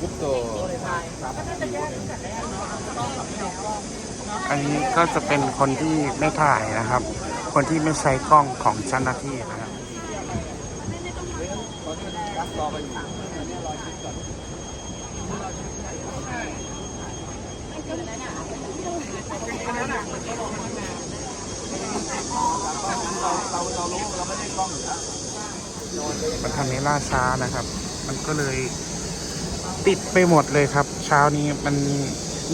ยุบตัวอันนี้ก็จะเป็นคนที่ไม่ถ่ายนะครับ คนที่ไม่ใช้กล้องของเจ้าหน้าที่นะครับมันทำให้ล่าช้านะครับ มันก็เลยติดไปหมดเลยครับ เช้านี้มัน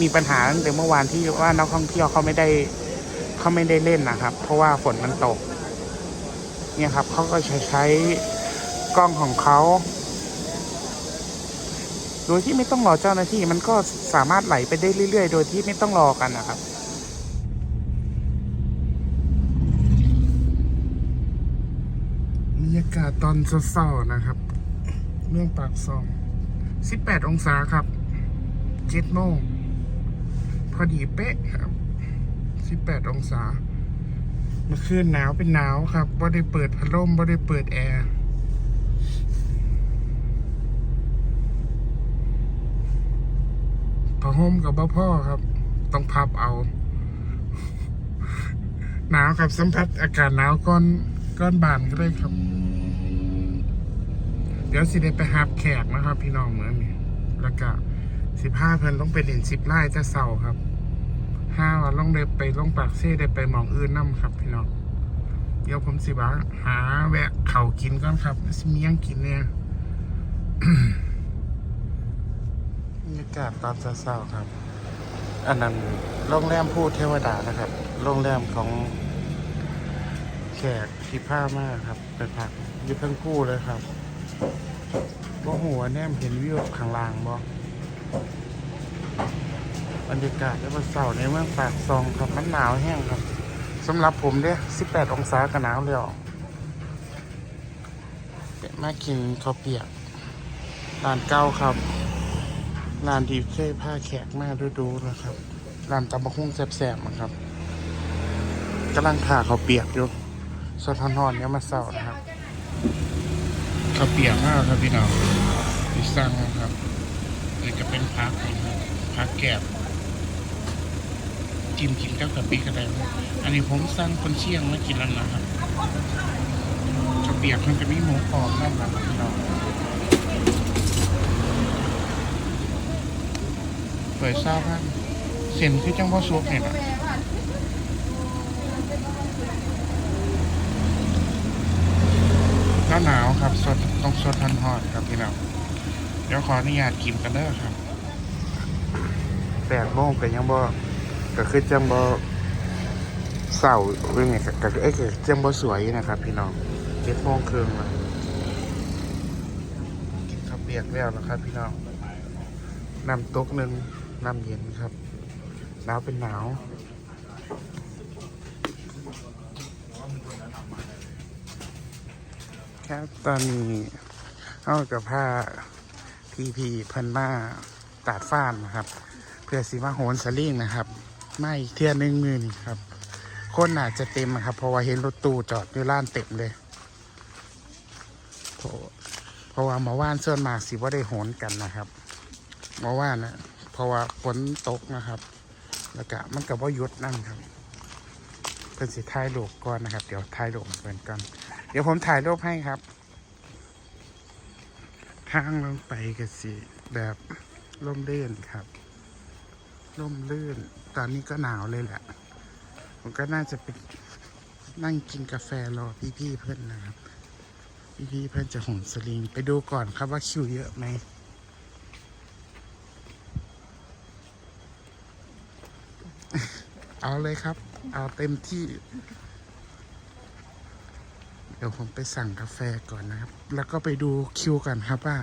มีปัญหาตั้งแต่เมื่อวานที่ว่านักท่องเที่ยวเขาไม่ได้เขาไม่ได้เล่นนะครับ เพราะว่าฝนมันตก เนี่ยครับเขาก็ใช้ใช้กล้องของเขาโดยที่ไม่ต้องรอเจ้าหน้าที่มันก็สามารถไหลไปได้เรื่อยๆ โดยที่ไม่ต้องรอกันนะครับบรรยากาศตอนเช้าๆนะครับ เมืองปากซอง18องศาครับ7โมงพอดีเป๊ะครับ18องศาเมื่อคืนหนาวเป็นหนาวครับว่าได้เปิดพัดลมว่าได้เปิดแอร์ผ้าห่มกับบ้าพ่อครับ ต้องพับเอา หนาวครับสัมผัสอากาศหนาวก้อนก้อนบานก็ได้ครับ ดี๋ยวสิได้ไปหาแขกนะครับ พี่น้องเหมือนนี่แล้วก็สิบห้าเพิ่นต้องไปเล่นสิบไร่จะเสาครับห้าวันต้องได้ไปลงปากเซ่ได้ไปมองอื่นน้ำครับ พี่น้องเดี๋ยวผมสิว่าหาแวะเข่ากินก่อนครับสิมียังกินเนี่ยบรรยากาศตอนเช้าๆครับ อันนั้นโรงแรมพูดเทวดานะครับ โรงแรมของแขกที่ผ้ามากครับ ไปพักยึดทั้งคู่เลยครับ ว่าหัวแนมเห็นวิวข้างล่างบ่บรรยากาศในวันเสาร์ในเมืองปากซองครับมันหนาวแห้งครับสำหรับผมเด้18 องศาก็หนาวแล้วมากินข้าวเปียกร้านเก้าครับร้านที่เคยพาแขกมาดูดูๆนะครับร้านตำบักหุ่งแซ่บๆนะครับกำลังผ่าเขาวเปียกอยู่สดทอนๆเนี่ยมาเศร้านะครับ ขาวเปียกมากครับพี่น้องที่สั่งครับนี่จะเป็นพักนะครับพักแกบจิ้มกินกับกะปิกระเดนอันนี้ผมสั่งคนเชียงมากินแล้วนะครับข้าวเปียกมันจะมีหมูกรอบนั่นนะครับพี่น้องเปิดทราบว่าเส้นคือจังว่าซุกเนี่ยนะหน้าหนาว ครับสดต้องสดทันหอดครับพี่น้องเดี๋ยวขออนุญาตกินกันเด้อครับแปดโมงก็ยังบ่ก็คือจังบ่เศร้าเรื่องไงก็ก็เอ้ยก็จังบ่สวยนะครับ พี่น้องเจ็ดโมงครึ่งแล้วกินข้าวเปียกแล้วนะครับ พี่น้องน้ำตกหนึ่งน้ำเย็นครับหนาวเป็นหนาว ครับ ตอนนี้เอากับผ้าพีพีเพิ่นมาตาดฟ้านนะครับ เพื่อสีมาโหนสลิงนะครับ ไม่เที่ยหนึ่งมือนี่ครับ คนอาจจะเต็มนะครับ เพราะว่าเห็นรถตู้จอดอยู่ล้านเต็มเลยเพราะเพราะว่ามาว่านส่วนมาสิว่าได้โหนกันนะครับมาว่านะเพราะว่าฝนตกนะครับ แล้วก็มันกับว่ายุดนั่นครับ เพิ่นสิถ่ายรูปก่อนนะครับ เดี๋ยวถ่ายรูปเพิ่นกันเดี๋ยวผมถ่ายรูปให้ครับ ทางลงไปก็สิแบบร่มรื่นครับร่มรื่น ตอนนี้ก็หนาวเลยแหละ ผมก็น่าจะไปนั่งกินกาแฟรอพี่ๆเพื่อนนะครับ พี่ๆเพื่อนจะโหนสลิง ไปดูก่อนครับว่าคิวเยอะไหมเอาเลยครับ เอาเต็มที่ เดี๋ยวผมไปสั่งกาแฟก่อนนะครับ แล้วก็ไปดูคิวกันครับว่า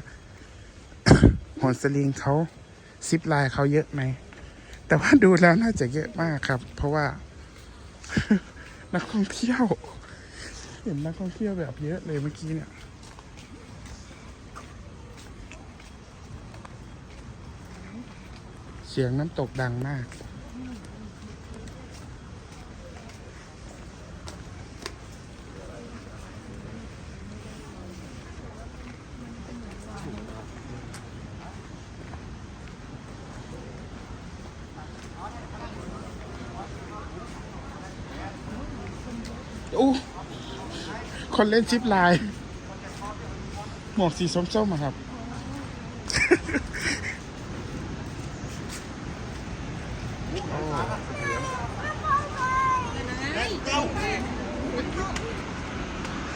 หอนสลิงเขาซิปไลน์เขาเยอะไหม แต่ว่าดูแล้วน่าจะเยอะมากครับ เพราะว่า นักท่องเที่ยว เห็นนักท่องเที่ยวแบบเยอะเลยเมื่อกี้เนี่ยเสียงน้ำตกดังมาก อู้ คนเล่นชิปไลน์หมวกสีส้มๆอะครับ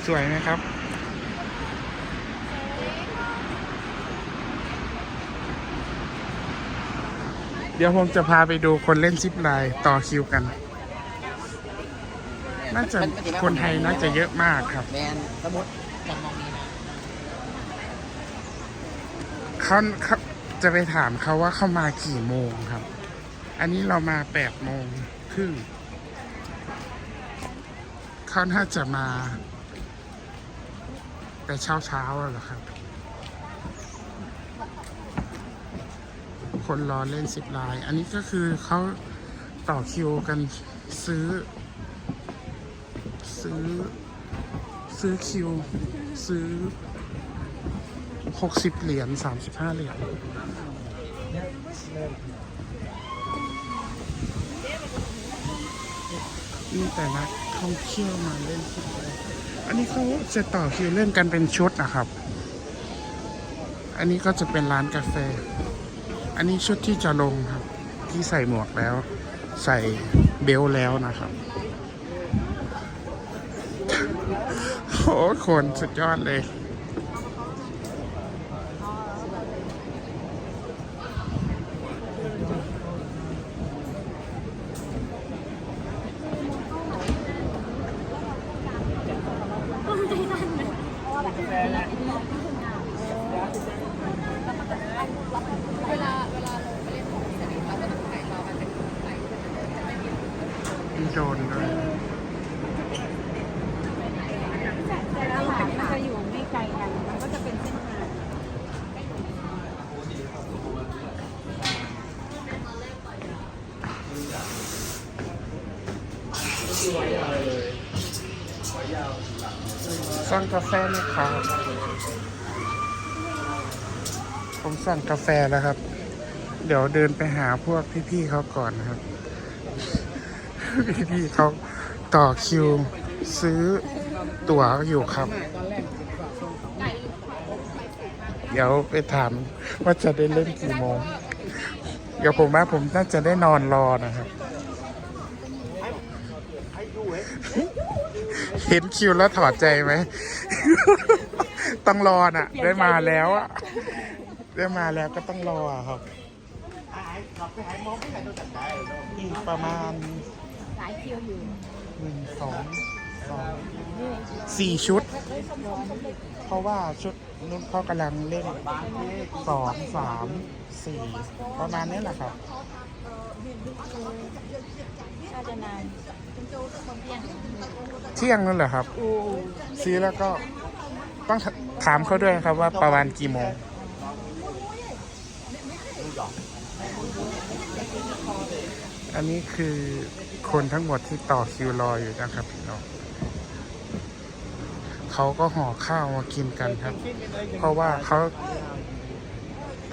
สวยไหมครับ เดี๋ยวผมจะพาไปดูคนเล่นซิปไลน์ต่อคิวกัน น่าจะคนไทยน่าจะเยอะมากครับ แมนสมุดจังมองนี้นะเขาเขาจะไปถามเขาว่าเขามากี่โมงครับ อันนี้เรามาแปดโมงครึ่งเขาน่าจะมา แต่เช้าเช้าๆแล้วเหรอครับ คนรอเล่นสิบลาย อันนี้ก็คือเขาต่อคิวกันซื้อ ซื้อ ซื้อคิว ซื้อหกสิบเหรียญสามสิบห้าเหรียญมีแต่นักท่องเที่ยวมาเล่นฟุตบอลอันนี้เขาจะต่อคิวเล่นกันเป็นชุดนะครับ อันนี้ก็จะเป็นร้านกาแฟ อันนี้ชุดที่จะลงครับ ที่ใส่หมวกแล้ว ใส่เบลต์แล้วนะครับ โอ้โหคนสุดยอดเลย เวลาเวลาลงไปเล่นของเสร็จเราก็ต้องถ่ายรอมันเป็นของไป มีโดรนด้วย แต่ละหางมันจะอยู่ไม่ไกลกัน มันก็จะเป็นเส้นทาง สั่งกาแฟไหมครับ ผมสั่งกาแฟแล้วครับ เดี๋ยวเดินไปหาพวกพี่ๆเขาก่อนนะครับ พี่ๆเขาต่อคิวซื้อตั๋วอยู่ครับ เดี๋ยวไปถามว่าจะได้เล่นกี่โมง เดี๋ยวผมว่าผมน่าจะได้นอนรอนะครับ เห็นคิวแล้วถอดใจไหม ต้องรอน่ะ ได้มาแล้วอะได้มาแล้วก็ต้องรออะครับ อีกประมาณหลายคิวอยู่หนึ่งสองสองสี่ชุด เพราะว่าชุดนู้นเขากำลังเล่นสองสามสี่ประมาณนี้แหละครับ น่าจะนานคนเพียงเที่ยงนั่นแหละครับ ซื้อแล้วก็ต้องถามเขาด้วยนะครับว่าประมาณกี่โมงอันนี้คือคนทั้งหมดที่ต่อคิวรออยู่นะครับพี่น้องเขาก็ห่อข้าวมากินกันครับ เพราะว่าเขา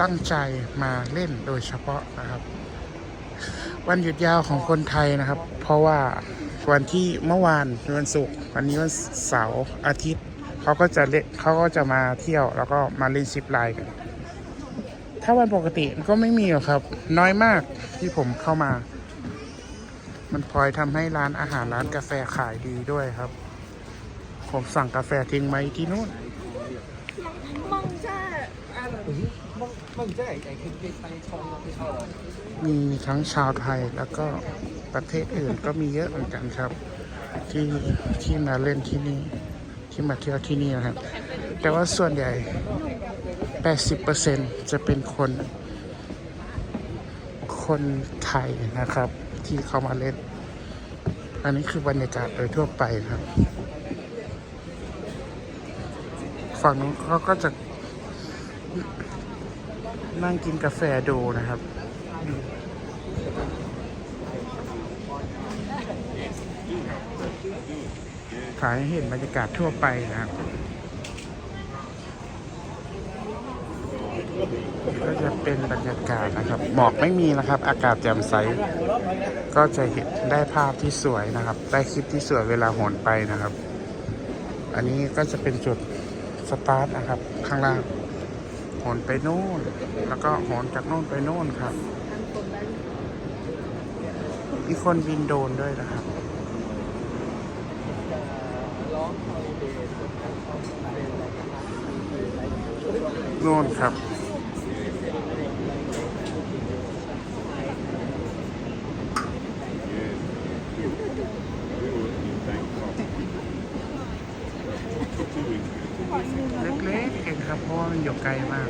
ตั้งใจมาเล่นโดยเฉพาะนะครับ วันหยุดยาวของคนไทยนะครับ เพราะว่า วันที่เมื่อวานวันศุกร์วันนี้วันเสาร์อาทิตย์เขาก็จะเล่นเขาก็จะมาเที่ยวแล้วก็มาเล่นซิปไลน์กัน ถ้าวันปกติก็ไม่มีหรอกครับ น้อยมากที่ผมเข้ามา มันพลอยทำให้ร้านอาหารร้านกาแฟขายดีด้วยครับ ผมสั่งกาแฟทิ้งไว้ที่นู่นมองจ้ามึงจะไอ้ไอ้คือไปชมไปชมมีทั้งชาวไทยแล้วก็ ประเทศอื่นก็มีเยอะเหมือนกันครับ ที่ที่มาเล่นที่นี่ที่มาเที่ยวที่นี่นะครับ แต่ว่าส่วนใหญ่ 80%จะเป็นคน คนไทยนะครับ ที่เข้ามาเล่น อันนี้คือบรรยากาศโดยทั่วไปครับฝั่งนู้นเขาก็จะนั่งกินกาแฟดูนะครับ ถ่ายให้เห็นบรรยากาศทั่วไปนะครับก็จะเป็นบรรยากาศนะครับ หมอกไม่มีนะครับ อากาศแจ่มใส ก็จะเห็นได้ภาพที่สวยนะครับ ได้คลิปที่สวยเวลาโหนไปนะครับ อันนี้ก็จะเป็นจุดสตาร์ทนะครับ ข้างล่างโหนไปโน่น แล้วก็โหนจากโน่นไปโน่นครับ มีคนบินโดนด้วยนะครับ นู่นครับ เล็กๆเองครับ เพราะว่ามันอยู่ไกลมาก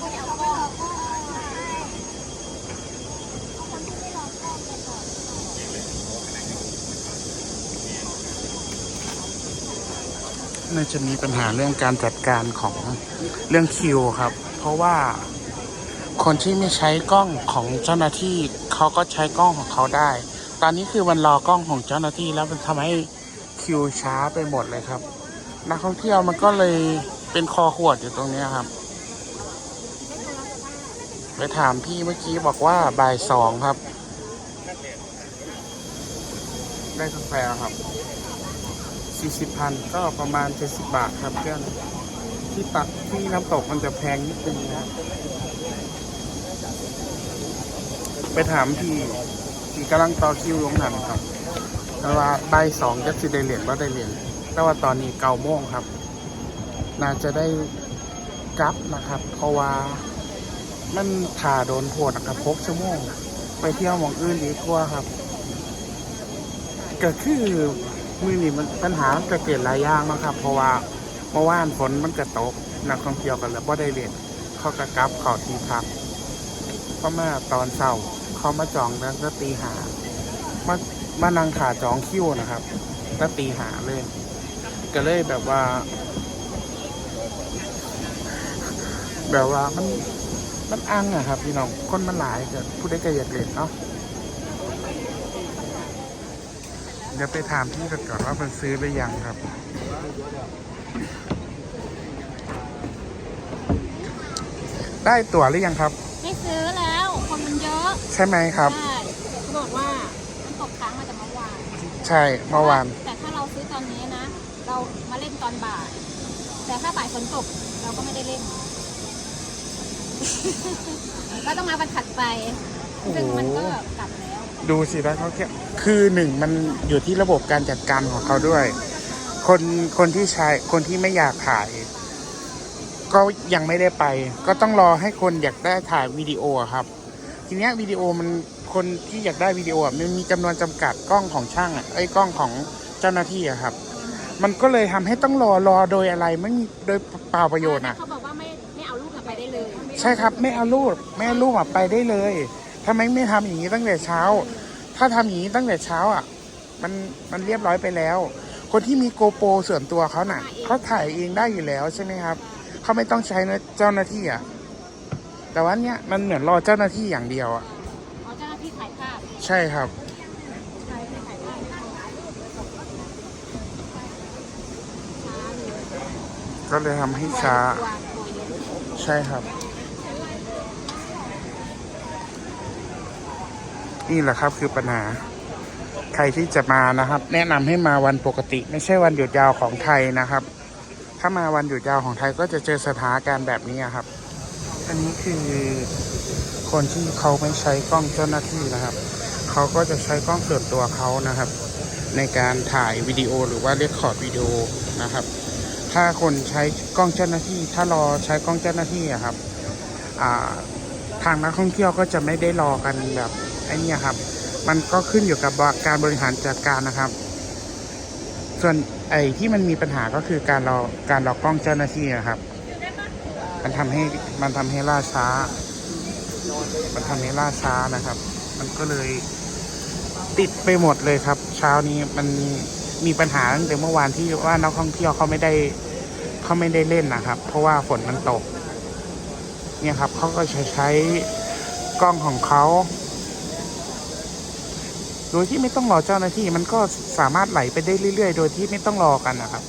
จะมีปัญหาเรื่องการจัดการของเรื่องคิวครับ เพราะว่าคนที่ไม่ใช้กล้องของเจ้าหน้าที่เขาก็ใช้กล้องของเขาได้ ตอนนี้คือมันรอกล้องของเจ้าหน้าที่แล้วมันทำให้คิวช้าไปหมดเลยครับนักท่องเที่ยวมันก็เลยเป็นคอขวดอยู่ตรงนี้ครับ ไปถามพี่เมื่อกี้บอกว่าบ่ายสองครับ ได้กาแฟครับ สี่สิบพันก็ประมาณเจ็ดสิบบาทครับเพื่อนที่ปักที่น้ำตกมันจะแพงนิดนึงนะไปถามพี่พี่กำลังต่อคิวลงหันครับแต่ว่าใบสองจะสิได้เหรียญว่าได้เหรียญแต่ว่าตอนนี้เก้าโมงครับ น่าจะได้กลับนะครับ เพราะว่ามันถ่าโดนโพดนะครับพกชั่วโมง ไปเที่ยวหมองอื่นดีกว่าครับ ก็คือ มือนี่มันปัญหามันจะเกิดหลายอย่างนะครับ เพราะว่าเมื่อวานฝนมันกระตกนักท่องเที่ยวกันแล้วบ่ได้เรียนเขากระกลับเขาที่พักเพราะมาตอนเช้าเขามาจองตั้งแต่ตีหามามานั่งขาจองคิวนะครับตั้งตีหาเลย ก็เลยแบบว่า แบบว่ามันมันอังอะครับ พี่น้องคนมันหลายเกิดผู้ได้กระยากเล่นเนาะ เดี๋ยวไปถามพี่กันก่อนว่ามันซื้อหรือยังครับ ได้ตั๋วหรือยังครับ ไม่ซื้อแล้ว คนมันเยอะใช่ไหมครับ ใช่เขาบอกว่ามันตกค้างมาจากเมื่อวานใช่เมื่อวานแต่ถ้าเราซื้อตอนนี้นะ เรามาเล่นตอนบ่าย แต่ถ้าบ่ายฝนตกเราก็ไม่ได้เล่นก็ต้องมาวันถัดไป ซึ่งมันก็กลับแล้ว ดูสิแล้วเขาแค่คือหนึ่งมันอยู่ที่ระบบการจัดการของเขาด้วย คนคนที่ใช้คนที่ไม่อยากถ่าย ก็ยังไม่ได้ไป ก็ต้องรอให้คนอยากได้ถ่ายวิดีโออะครับ ทีเนี้ยวิดีโอมันคนที่อยากได้วิดีโออะมันมีจำนวนจำกัดกล้องของช่างอะไอ้ยกล้องของเจ้าหน้าที่อะครับ มันก็เลยทำให้ต้องรอรอโดยอะไรไม่มีโดยเปล่าประโยชน์อะเขาบอกว่าไม่ไม่เอาลูกกลับไปได้เลย ใช่ครับ ไม่เอารูปไม่เอารูปอะไปได้เลย ทำไมไม่ทำอย่างนี้ตั้งแต่เช้า ถ้าทำอย่างนี้ตั้งแต่เช้าอะ มันมันเรียบร้อยไปแล้ว คนที่มีโกโปรส่วนตัวเขาน่ะเขาถ่ายเองได้อยู่แล้วใช่ไหมครับเขาไม่ต้องใช้เจ้าหน้าที่อะแต่ว่าเนี้ยมันเหมือนรอเจ้าหน้าที่อย่างเดียวอะอ๋อเจ้าหน้าที่ถ่ายภาพใช่ครับใช่ถ่ายภาพช้าเลยก็เลยทำให้ช้าวางตัวเยอะใช่ครับ นี่แหละครับคือปัญหา ใครที่จะมานะครับ แนะนำให้มาวันปกติ ไม่ใช่วันหยุดยาวของไทยนะครับ ถ้ามาวันหยุดยาวของไทยก็จะเจอสถานการณ์แบบนี้ครับ อันนี้คือคนที่เขาไม่ใช้กล้องเจ้าหน้าที่นะครับ เขาก็จะใช้กล้องส่วนตัวเขานะครับ ในการถ่ายวิดีโอหรือว่าเรคคอร์ดวิดีโอนะครับ ถ้าคนใช้กล้องเจ้าหน้าที่ ถ้ารอใช้กล้องเจ้าหน้าที่อะครับทางนักท่องเที่ยวก็จะไม่ได้รอกันแบบ อ้เนี่ครับ มันก็ขึ้นอยู่กับการบริหารจัดการนะครับ ส่วนไอ้ที่มันมีปัญหาก็คือการรอการรอกล้องเจ้าหน้าที่นะครับ มันทำให้มันทำให้ล่าช้า มันทำให้ล่าช้านะครับ มันก็เลยติดไปหมดเลยครับ เช้านี้มันมีปัญหาตั้งแต่เมื่อวานที่ว่านักท่องเที่ยวเขาไม่ได้เขาไม่ได้เล่นนะครับ เพราะว่าฝนมันตก เนี่ยครับเขาก็ใช้ใช้กล้องของเขา โดยที่ไม่ต้องรอเจ้าหน้าที่มันก็สามารถไหลไปได้เรื่อยๆ โดยที่ไม่ต้องรอกันนะครับ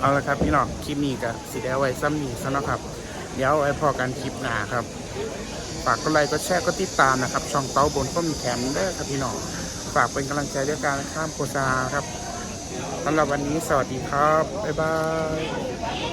เอาละครับพี่น้องคลิปนี้ก็สิได้เอาไว้ซ้ำนี้ซะนะครับ เดี๋ยวไว้พอกันคลิปหน้าครับฝากกดไลค์กดแชร์กดติดตามนะครับ ช่องเต้าบนก็มีแถมด้อครับพี่น้องฝากเป็นกำลังใจด้วยการข้ามโฆษณาครับสำหรับวันนี้สวัสดีครับ บ๊ายบาย